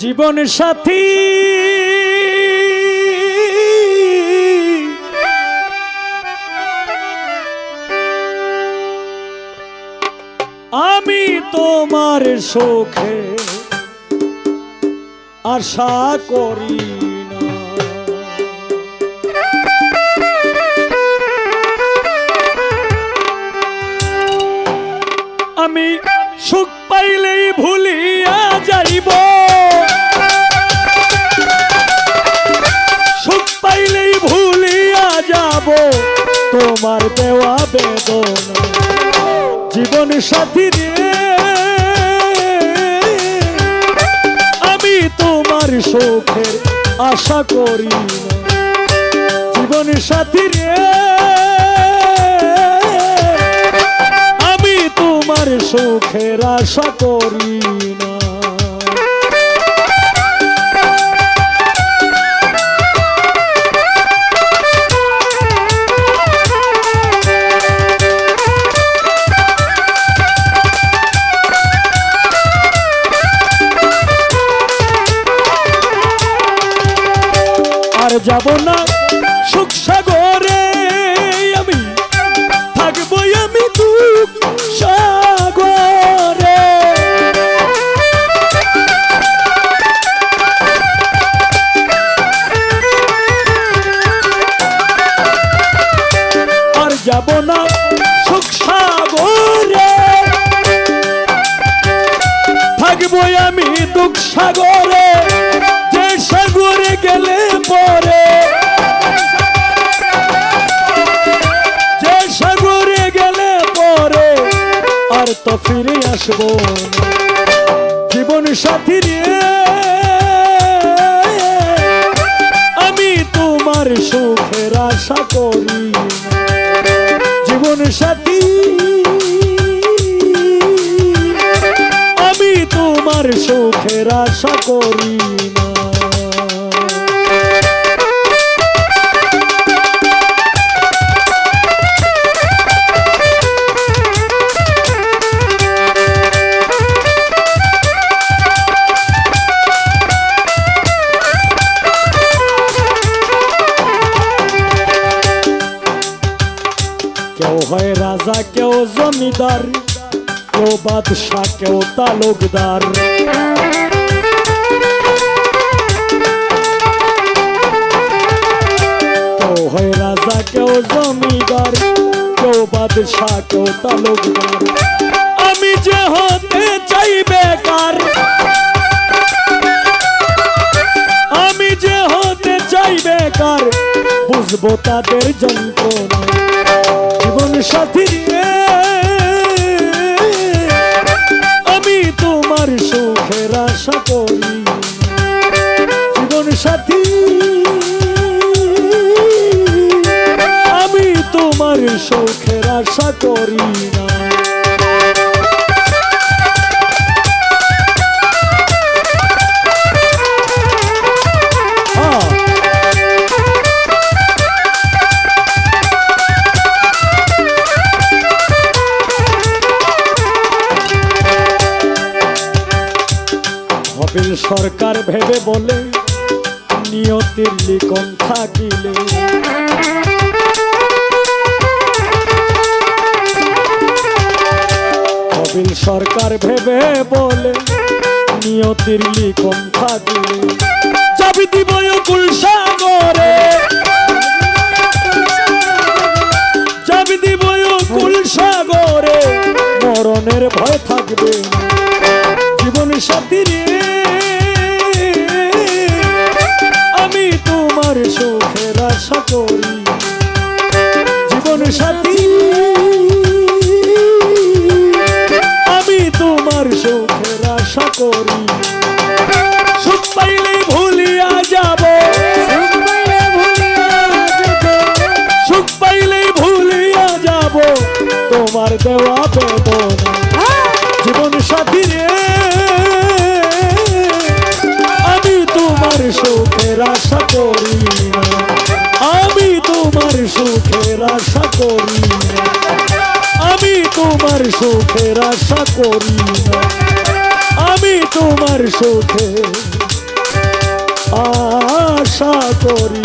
জীবন সাথী। আমি তোমার সুখে আশা করি আমি সুখ পাইলেই ভুলিয়া যাইব। তোমার দেওয়া বেদনা, জীবন সাথী রে আমি তোমার সুখের আশা করি জীবন সাথী রে আমি তোমার সুখের আশা করি না। যাব না? সুখ সাগরে আমি থাকব আমি আর যাব না সুখ সাগরে। থাকব আমি দুঃখ সাগরে। আর তো ফিরে আসব। জীবন সাথী রে, আমি তোমার সুখের আশা করি। জীবন সাথী, আমি তোমার সুখের আশা করি না হয় রাজা কেউ জমিদার, কেউ বাদশাহ, কেউ তালুকদার। কেউ হয় জমিদার, কেউ বাদশাহ তালুকদার। আমি যে হতে চাই বেকার, আমি যে হতে চাই বেকার, বুঝব তাদের যন্ত্রণা। সাথী রে আমি তোমার সুখের আশা করি। জীবন সাথী। আমি তোমার সুখের আশা করি না। হবিল সরকার ভেবে বলে, নিয়তির লিখন থাকিলে। হবিল সরকার ভেবে বলে, নিয়তির লিখন থাকিলে। চাবি দিব কুল সাগরে চাবি দিব কুল সাগরে মরণের ভয় থাকবে জীবন সাথী রে। তোমার সুখের আশা করি। জীবন সাথী সুখের আশা করি না। আমি তোমার সুখের আশা করি না। আমি তোমার সুখে আশা করি